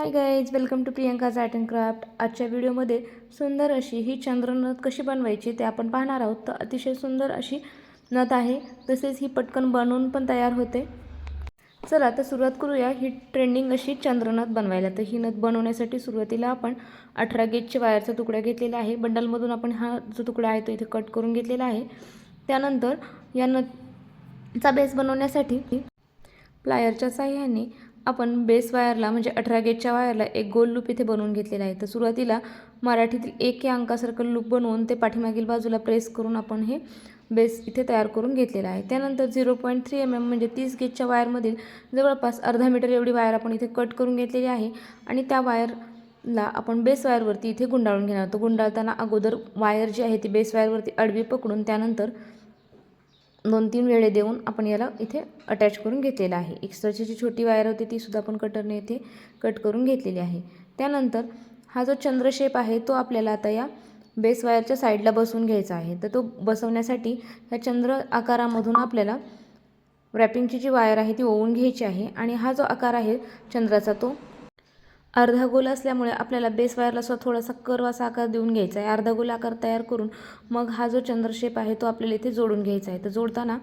Hi guys welcome to Priyanka's art and craft आजच्या व्हिडिओमध्ये सुंदर अशी ही चंद्रनथ कशी बनवायची ते आपण पाहणार आहोत. तर अतिशय सुंदर अशी नथ आहे. तसेच ही पटकन बनवून पण तयार होते. चला तर सुरुवात करूया. ही ट्रेंडिंग अशी चंद्रनथ बनवायला. तर ही नथ बनवण्यासाठी सुरुवातीला आपण अठरा गेजच्या वायरचा तुकडा घेतलेला आहे. बंडलमधून आपण हा जो तुकडा आहे तो इथे कट करून घेतलेला आहे. त्यानंतर या नथचा बेस बनवण्यासाठी प्लायरच्या साह्याने आपण बेस वायरला म्हणजे अठरा गेजच्या वायरला एक गोल लूप इथे बनवून घेतलेला आहे. तर सुरुवातीला मराठीतील एक या अंकासारखं लूप बनवून ते पाठीमागील बाजूला प्रेस करून आपण हे बेस इथे तयार करून घेतलेला आहे. त्यानंतर zero point three M M म्हणजे तीस गेजच्या वायरमधील जवळपास अर्धा मीटर एवढी वायर आपण इथे कट करून घेतलेली आहे. आणि त्या वायरला आपण बेस वायरवरती इथे गुंडाळून घेणार. आहोत गुंडाळताना अगोदर वायर जी आहे ती बेस वायरवरती आडवी पकडून त्यानंतर दोन तीन वेळे देऊन आपण याला इथे अटॅच करून घेतलेला आहे. एक्स्ट्राची जी छोटी वायर होती ती सुद्धा आपण कटरने इथे कट करून घेतलेली आहे. त्यानंतर हा जो चंद्र शेप आहे तो आपल्याला आता या बेस वायरच्या साईडला बसवून घ्यायचा आहे. तर तो बसवण्यासाठी ह्या चंद्र आकारामधून आपल्याला रॅपिंगची जी वायर आहे ती ओवून घ्यायची आहे. आणि हा जो आकार आहे चंद्राचा तो अर्धा गोल असल्यामुळे आपल्याला बेस वायरला सुद्धा थोडासा कर्व असा आकार देऊन घ्यायचा आहे. अर्धा गोल आकार तयार करून मग हा जो चंद्रशेप आहे तो आपल्याला इथे जोडून घ्यायचा आहे. तर जोडताना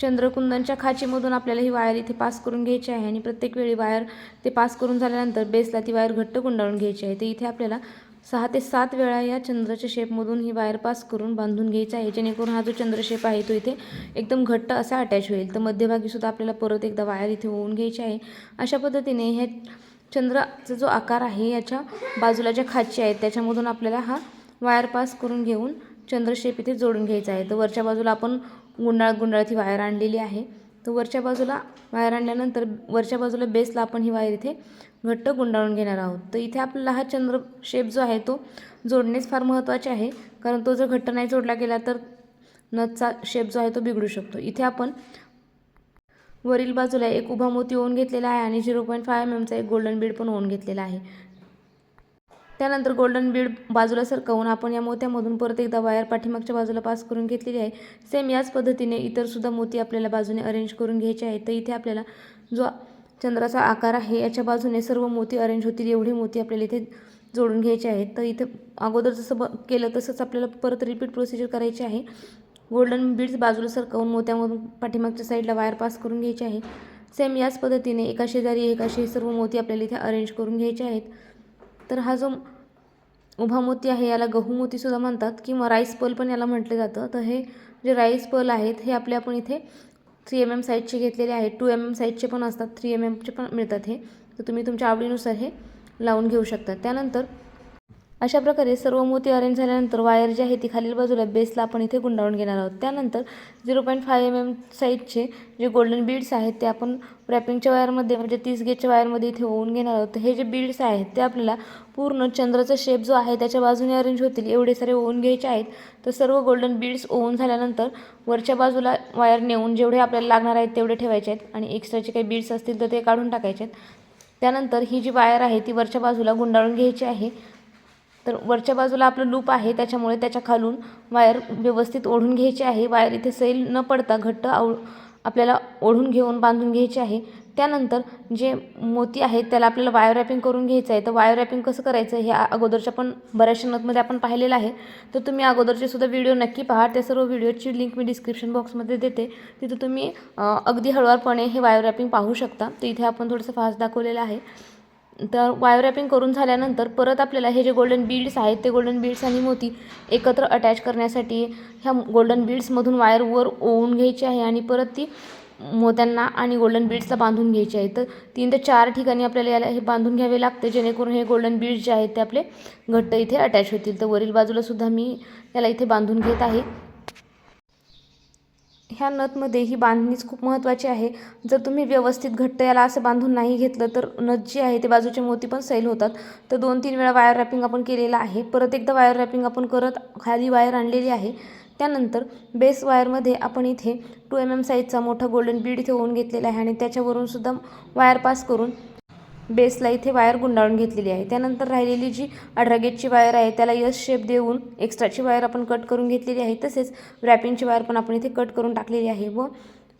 चंद्रकुंदनच्या खाचीमधून आपल्याला ही वायर इथे पास करून घ्यायची आहे आणि प्रत्येक वेळी वायर ते पास करून झाल्यानंतर बेसला ती वायर घट्ट गुंडाळून घ्यायची आहे. तर इथे आपल्याला सहा ते सात वेळा या चंद्राच्या शेपमधून ही वायर पास करून बांधून घ्यायचा आहे. जेणेकरून हा जो चंद्रशेप आहे तो इथे एकदम घट्ट असा अटॅच होईल. तर मध्यभागीसुद्धा आपल्याला परत एकदा वायर इथे होऊन घ्यायची आहे. अशा पद्धतीने हे चंद्राचा जो आकार आहे याच्या बाजूला ज्या खाची आहेत त्याच्यामधून आपल्याला हा वायर पास करून घेऊन चंद्रशेप इथे जोडून घ्यायचा आहे. तर वरच्या बाजूला आपण गुंडाळ गुंडाळत ही वायर आणलेली आहे. तर वरच्या बाजूला वायर आणल्यानंतर वरच्या बाजूला बेसला आपण ही वायर इथे घट्ट गुंडाळून घेणार आहोत. तर इथे आपल्याला हा चंद्र शेप जो आहे तो जोडणेच फार महत्त्वाचे आहे. कारण तो जर घट्ट नाही जोडला गेला तर नथचा शेप जो आहे तो बिघडू शकतो. इथे आपण वरील बाजूला एक उभा मोती ओन घेतलेला आहे आणि झिरो पॉईंट फाय एम एमचा एक गोल्डन बीड पण ओन घेतलेला आहे. त्यानंतर गोल्डन बीड बाजूला सरकवून आपण या मोत्यामधून परत एकदा वायर पाठीमागच्या बाजूला पास करून घेतलेली आहे. सेम याच पद्धतीने इतरसुद्धा मोती आपल्याला बाजूने अरेंज करून घ्यायचे आहे तर इथे आपल्याला जो चंद्राचा आकार आहे याच्या बाजूने सर्व मोती अरेंज होतील एवढे मोती आपल्याला इथे जोडून घ्यायचे आहेत. तर इथे अगोदर जसं ब केलं तसंच आपल्याला परत रिपीट प्रोसिजर करायची आहे. गोल्डन बीड्स बाजूला सरकवून मोत्यामधून पाठीमागच्या साईडला वायर पास करून घ्यायची आहे. सेम याच पद्धतीने एका शेजारी एकाशे सर्व मोती आपल्याला इथे अरेंज करून घ्यायचे आहेत. तर हा जो उभा मोती आहे याला गहू मोतीसुद्धा म्हणतात किंवा राईस पल पण याला म्हटलं जातं. तर हे जे राईस पल आहेत हे आपले आपण इथे थ्री एम एम साईजचे घेतलेले आहेत. टू एम एम साईजचे पण असतात थ्री एम एमचे पण मिळतात हे. तर तुम्ही तुमच्या आवडीनुसार हे लावून घेऊ शकता. त्यानंतर अशा प्रकारे सर्व मोती अरेंज झाल्यानंतर वायर जी आहे ती खालील बाजूला बेसला आपण इथे गुंडाळून घेणार आहोत. त्यानंतर zero point five M M साईजचे जे गोल्डन बीड्स आहेत ते आपण रॅपिंगच्या वायरमध्ये म्हणजे तीस गेजच्या वायरमध्ये इथे होऊन घेणार आहोत. हे जे बीड्स आहेत ते आपल्याला पूर्ण चंद्राचा शेप जो आहे त्याच्या बाजूने अरेंज होतील. एवढे सारे ओवून घ्यायचे आहेत. तर सर्व गोल्डन बीड्स ओवून झाल्यानंतर वरच्या बाजूला वायर नेऊन जेवढे आपल्याला लागणार आहेत तेवढे ठेवायचे आहेत. आणि एक्स्ट्राचे काही बीड्स असतील तर ते काढून टाकायचे आहेत. त्यानंतर ही जी वायर आहे ती वरच्या बाजूला गुंडाळून घ्यायची आहे. तर वरच्या बाजूला आपलं लूप आहे त्याच्यामुळे त्याच्या खालून वायर व्यवस्थित ओढून घ्यायची आहे. वायर इथे सैल न पडता घट्ट आव आपल्याला ओढून घेऊन बांधून घ्यायची आहे. त्यानंतर जे मोती आहेत त्याला आपल्याला वायर रॅपिंग करून घ्यायचं आहे. तर वायर रॅपिंग कसं करायचं हे अगोदरच्या पण बऱ्याचशा नथमध्ये आपण पाहिलेलं आहे. तर तुम्ही अगोदरचे सुद्धा व्हिडिओ नक्की पहा. त्या सर्व व्हिडिओची लिंक मी डिस्क्रिप्शन बॉक्समध्ये देते. तिथं तुम्ही अगदी हळुवारपणे हे वायर रॅपिंग पाहू शकता. तर इथे आपण थोडंसं फास्ट दाखवलेलं आहे. तर वायर रॅपिंग करून झाल्यानंतर परत आपल्याला हे जे गोल्डन बीड्स आहेत ते गोल्डन बीड्स आणि मोती एकत्र अटॅच करण्यासाठी ह्या गोल्डन बीड्समधून वायरवर ओवून घ्यायची आहे आणि परत ती मोत्यांना आणि गोल्डन बीड्सला बांधून घ्यायची आहे. तर तीन ते चार ठिकाणी आपल्याला याला हे बांधून घ्यावे लागते जेणेकरून हे गोल्डन बीड्स जे आहेत ते आपले घट्ट इथे अटॅच होतील. तर वरील बाजूलासुद्धा मी याला इथे बांधून घेत आहे. ह्या नथमध्ये ही बांधणीच खूप महत्त्वाची आहे. जर तुम्ही व्यवस्थित घट्ट याला असं बांधून नाही घेतलं तर नथ जी आहे ते बाजूचे मोती पण सैल होतात. तर दोन तीन वेळा वायर रॅपिंग आपण केलेलं आहे. परत एकदा वायर रॅपिंग आपण करत खाली वायर आणलेली आहे. त्यानंतर बेस वायरमध्ये आपण इथे टू एम एम साईजचा मोठा गोल्डन बीड इथे होऊन घेतलेला आहे आणि त्याच्यावरून सुद्धा वायर पास करून बेसला इथे वायर गुंडाळून घेतलेली आहे. त्यानंतर राहिलेली जी अठरा गेजची वायर आहे त्याला यस शेप देऊन एक्स्ट्राची वायर आपण कट करून घेतलेली आहे. तसेच रॅपिंगची वायर पण आपण इथे कट करून टाकलेली आहे व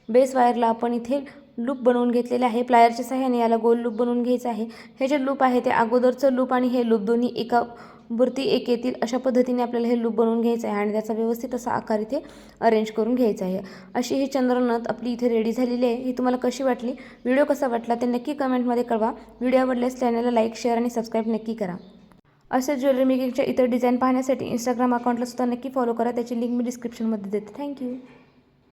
बेस वायरला आपण इथे लूप बनवून घेतलेले आहे. प्लायरच्या सहाय्याने याला गोल लूप बनवून घ्यायचं आहे. हे जे लूप आहे ते अगोदरचं लूप आणि हे लूप दोन्ही एका वरती एक येतील अशा पद्धतीने आपल्याला हे लूप बनवून घ्यायचं आहे आणि त्याचा व्यवस्थित असा आकार इथे अरेंज करून घ्यायचा आहे. अशी ही चंद्रनथ आपली इथे रेडी झालेली आहे. ही तुम्हाला कशी वाटली? व्हिडिओ कसा वाटला? ते नक्की कमेंटमध्ये कळवा. व्हिडिओ आवडल्यास चॅनलला लाईक शेअर आणि सबस्क्राईब नक्की करा. असे ज्वेलरी मेकिंगच्या इतर डिझाईन पाहण्यासाठी इंस्टाग्राम अकाउंटला सुद्धा नक्की फॉलो करा. त्याची लिंक मी डिस्क्रिप्शनमध्ये देते. थँक्यू